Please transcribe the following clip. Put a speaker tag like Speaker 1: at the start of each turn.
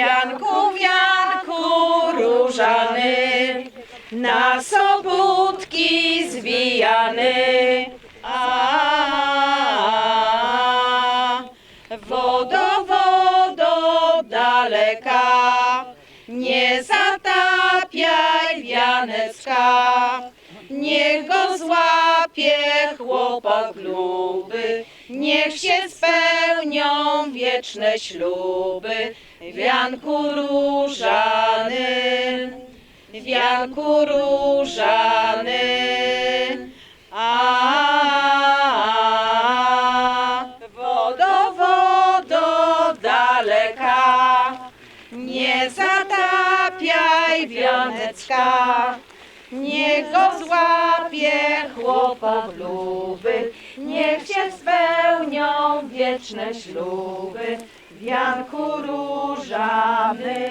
Speaker 1: Janku, wianku różany, na sobótki zwijany. A, a, wodo, wodo daleka, nie zatapiaj wianeczka, niech go złapie chłopak luby, niech się spełni wieczne śluby. Wianku różany, wianku różany. A wodo, wodo daleka, nie zatapiaj wianecka. Niech go złapie chłopak luby, niech wieczne śluby, wianku różany.